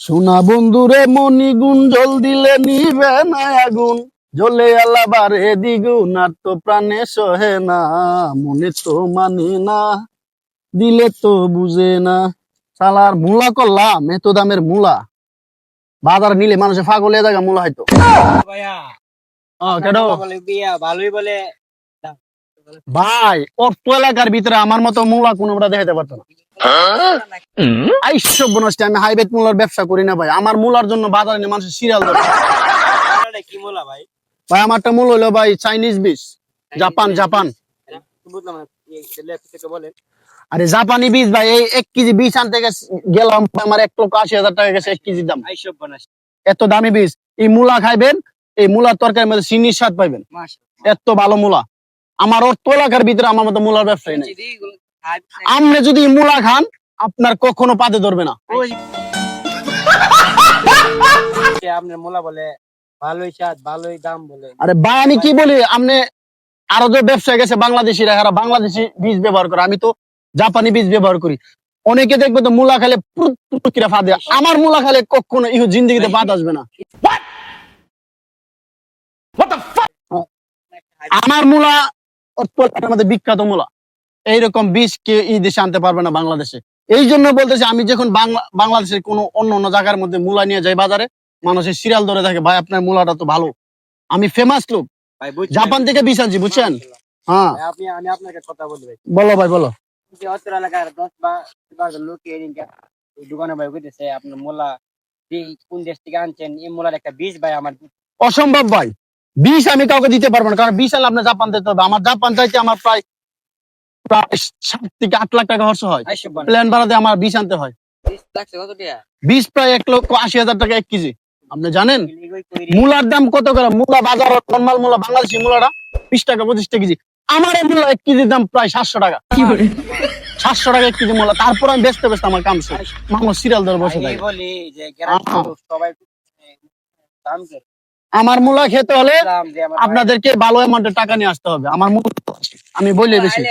সোনা বন্ধুরে মনি গুণ জল দিলে নিবে না আগুন। জ্বলে আলা বারে দ্বিগুণ আর তো প্রাণে সহে না মনে তো মানে না দিলে তো বুঝে না। সালার মূলা করলাম এত দামের মূলা। বাজার নিলে মানুষের ফাগলে মূলা হয়তো। হ্যাঁ, বিয়া ভালোই বলে। ভাই অর্থ এলাকার ভিতরে আমার মতো মূলা কোনোটা দেখাতে পারতো না। আইসব বনষ্টি আমি হাইবেট মূলার ব্যবসা করি না ভাই। আমার মূলার জন্য বাজারে নিয়ে মানুষের সিরিয়াল ধরে। কি মোলা ভাই? ভাই আমারটা মূল হলো ভাই চাইনিজ বীজ জাপান জাপান আরে জাপানি ভাই এই এক কেজি বীজ আনতে গেলাম আমার এক লক্ষ আশি হাজার টাকা গেছে এক কেজি দাম। এত দামি বীজ এই মূলা খাইবেন এই মূলার তরকারির মধ্যে চিনির স্বাদ পাইবেন। এত ভালো মূলা। আমার অর্থ এলাকার ভিতরে আমার মতো মূলার ব্যবসায়ী নেই। আপনি যদি মূলা খান আপনার কখনো পাতে ধরবে না। আপনার মোলা বলে? ভালোই স্বাদ ভালোই দাম বলে। আরে ভাই আমি কি বলি? আপনি আরও যে ব্যবসায় গেছে বাংলাদেশিরা এরা বাংলাদেশি বীজ ব্যবহার করে। আমি তো জাপানি বীজ ব্যবহার করি। অনেকে দেখবে তো মূলা খালে ফাঁদে। আমার মূলা খালে কখনো ইহু জিন্দগিতে বাদ আসবে না। আমার মূলা বিখ্যাত মূলা। এইরকম বীজ কে এই দেশে আনতে পারবে না বাংলাদেশে। এই জন্য বলতেছি আমি যখন বাংলা বাংলাদেশের কোনো অন্য অন্য জায়গার মধ্যে মূলা নিয়ে যাই বাজারে মানুষের সিরিয়াল ধরে থাকে ভাই আপনার মূলাটা তো ভালো। আমি ফেমাস লোক। ভাই জাপান থেকে বীজ আনছি বুঝছেন? হ্যাঁ। আমি আপনাকে কথা বলি ভাই। বলো ভাই বলো। এলাকার দশ বা লোক এই দিনকে এই দোকানে ভাই আপনার মোলা কোন দেশ থেকে আনছেন এই মোলার একটা বীজ ভাই আমার অসম্ভব ভাই। বিষ আমি কাউকে দিতে পারব না কারণ বিষ আনলে আপনার জাপান দিতে হবে। আমার জাপান চাইতে আমার প্রায় প্রায় সাত থেকে আট লাখ টাকা খরচ হয়। প্ল্যান বানাতে আমার বিষ আনতে হয়। বিষ প্রায় এক লক্ষ আশি হাজার টাকা এক কেজি। আপনি জানেন মূলার দাম কত করে? মূলা বাজার নর্মাল মূলা বাংলাদেশি মূলাটা বিশ টাকা পঁচিশ টাকা কেজি। আমার এই মূলা এক কেজির দাম প্রায় সাতশো টাকা। সাতশো টাকা এক কেজি মূলা। তারপর আমি বেচতে বেচতে আমার কাম শেষ। সিরিয়াল ধরে বসে থাকে। বলি যে গ্রামের আহা। মানুষ সবাই দাম করে। আমার মূলা খেতে হলে আপনাদেরকে ভালো অ্যামাউন্টের টাকা নিয়ে আসতে হবে। আমার মূল আমি বলে বেশি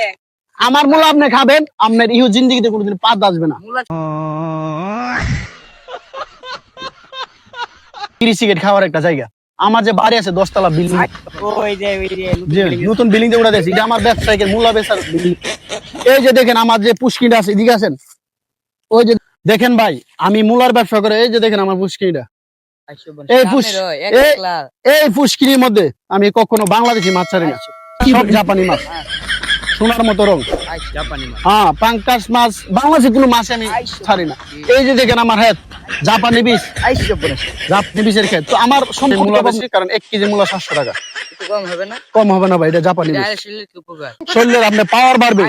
আমার মূলা আপনি খাবেন আপনার ইহু জিন্দিগিতে কোনোদিন পাত আসবে না। তিরিশ সিগারেট খাওয়ার একটা জায়গা। আমার যে বাড়ি আছে দশতলা বিল্ডিং। নতুন বিল্ডিং। যে উঠে দিয়েছে আমার ব্যবসায়িকের মূল্য বেচার building। এই যে দেখেন আমার যে পুষ্কিটা আছে এদিকে আছেন ওই যে দেখেন ভাই আমি মূলার ব্যবসা করে এই যে দেখেন আমার পুষ্কিটা এই পুষ এই- এই পুষ্কির মধ্যে আমি কখনো বাংলাদেশি মাছ ছাড়ি না। সব জাপানি মাছ। সোনার মতো রং। মাছ। হ্যাঁ পাঙ্কাস মাছ বাংলাদেশি কোনো মাছ আমি ছাড়ি না। এই যে দেখেন আমার হেত জাপানি বিষ জাপানি বিষের খেত তো আমার মূলা মূল্য বেশি কারণ এক কেজি মূল্য সাতশো টাকা। কম হবে না? কম হবে না ভাই এটা জাপানি শরীরের আপনি পাওয়ার বাড়বে।